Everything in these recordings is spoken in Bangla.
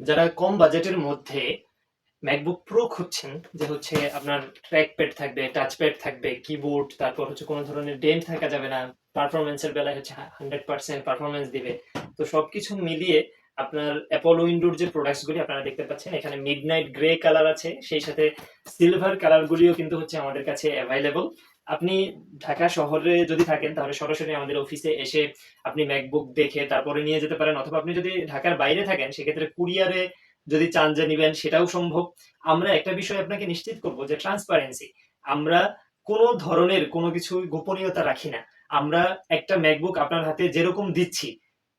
যারা কম বাজেটের মধ্যে ম্যাকবুক প্রো খুঁজছেন, যে হচ্ছে আপনার ট্র্যাক প্যাড থাকবে টাচ প্যাড থাকবে কিবোর্ড তারপর হচ্ছে কোনো ধরনের ডেন্ট থাকা যাবে না পারফরমেন্সের বেলায় হচ্ছে হান্ড্রেড পার্সেন্ট পারফরমেন্স দিবে। তো সবকিছু মিলিয়ে আপনার অ্যাপল উইন্ডোর যে প্রোডাক্টসগুলি আপনারা দেখতে পাচ্ছেন, এখানে মিডনাইট গ্রে কালার আছে, সেই সাথে সিলভার কালারগুলিও কিন্তু হচ্ছে আমাদের কাছে অ্যাভাইলেবল আপনি ঢাকা শহরে যদি থাকেন, তাহলে সরাসরি আমাদের অফিসে এসে আপনি ম্যাকবুক দেখে তারপরে নিয়ে যেতে পারেন, অথবা আপনি যদি ঢাকার বাইরে থাকেন, সেক্ষেত্রে কুরিয়ারে যদি চান যে নিবেন, সেটাও সম্ভব। আমরা একটা বিষয় আপনাকে নিশ্চিত করব যে ট্রান্সপারেন্সি আমরা কোনো ধরনের কোনো কিছু গোপনীয়তা রাখি না। আমরা একটা ম্যাকবুক আপনার হাতে যেরকম দিচ্ছি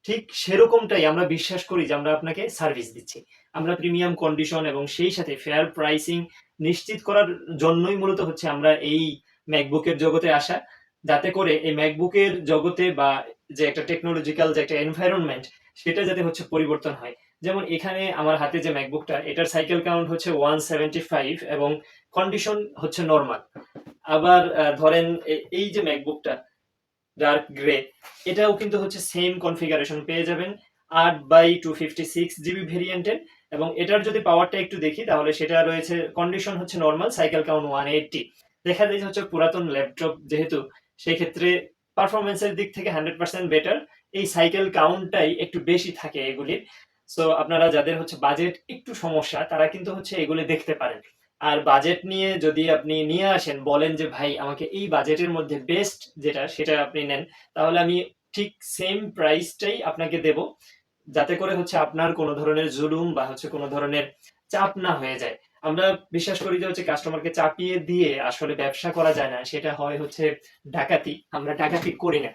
ঠিক সেরকমটাই আমরা বিশ্বাস করি যে আমরা আপনাকে সার্ভিস দিচ্ছি। আমরা প্রিমিয়াম কন্ডিশন এবং সেই সাথে ফেয়ার প্রাইসিং নিশ্চিত করার জন্যই মূলত হচ্ছে আমরা এই ম্যাকবুকের জগতে আসা। যাতে করে এই ম্যাকবুকের জগতে বা যে একটা টেকনোলজিক্যাল যে একটা এনভায়রনমেন্ট সেটা যাতে হচ্ছে পরিবর্তন হয়। যেমন এখানে আমার হাতে যে ম্যাকবুকটা এটার সাইকেল কাউন্ট হচ্ছে ওয়ান সেভেন্টি ফাইভ এবং কন্ডিশন হচ্ছে নর্মাল আবার ধরেন এই যে ম্যাকবুকটা ডার্ক গ্রে এটাও কিন্তু হচ্ছে সেম কনফিগারেশন পেয়ে যাবেন আট by two fifty six GB ভেরিয়েন্টের এবং এটার যদি পাওয়ারটা একটু দেখি, তাহলে সেটা রয়েছে কন্ডিশন হচ্ছে normal cycle count one eighty দেখা যায় হচ্ছে পুরাতন ল্যাপটপ যেহেতু সেই ক্ষেত্রে পারফরমেন্সের দিক থেকে হান্ড্রেড পার্সেন্ট বেটার এই সাইকেল কাউন্টটাই একটু বেশি থাকে এগুলির। সো আপনারা যাদের হচ্ছে বাজেট একটু সমস্যা, তারা কিন্তু হচ্ছে এগুলি দেখতে পারেন। আর বাজেট নিয়ে যদি আপনি নিয়ে আসেন, বলেন যে, ভাই, আমাকে এই বাজেটের মধ্যে বেস্ট যেটা, সেটা আপনি নেন, তাহলে আমি ঠিক সেম প্রাইসটাই আপনাকে দেব, যাতে করে হচ্ছে আপনার কোনো ধরনের জুলুম বা হচ্ছে কোনো ধরনের চাপ না হয়ে যায়। আমরা বিশ্বাস করি যে, হচ্ছে কাস্টমারকে চাপিয়ে দিয়ে আসলে ব্যবসা করা যায় না, সেটা হয় হচ্ছে ডাকাতি। আমরা ডাকাতি করি না।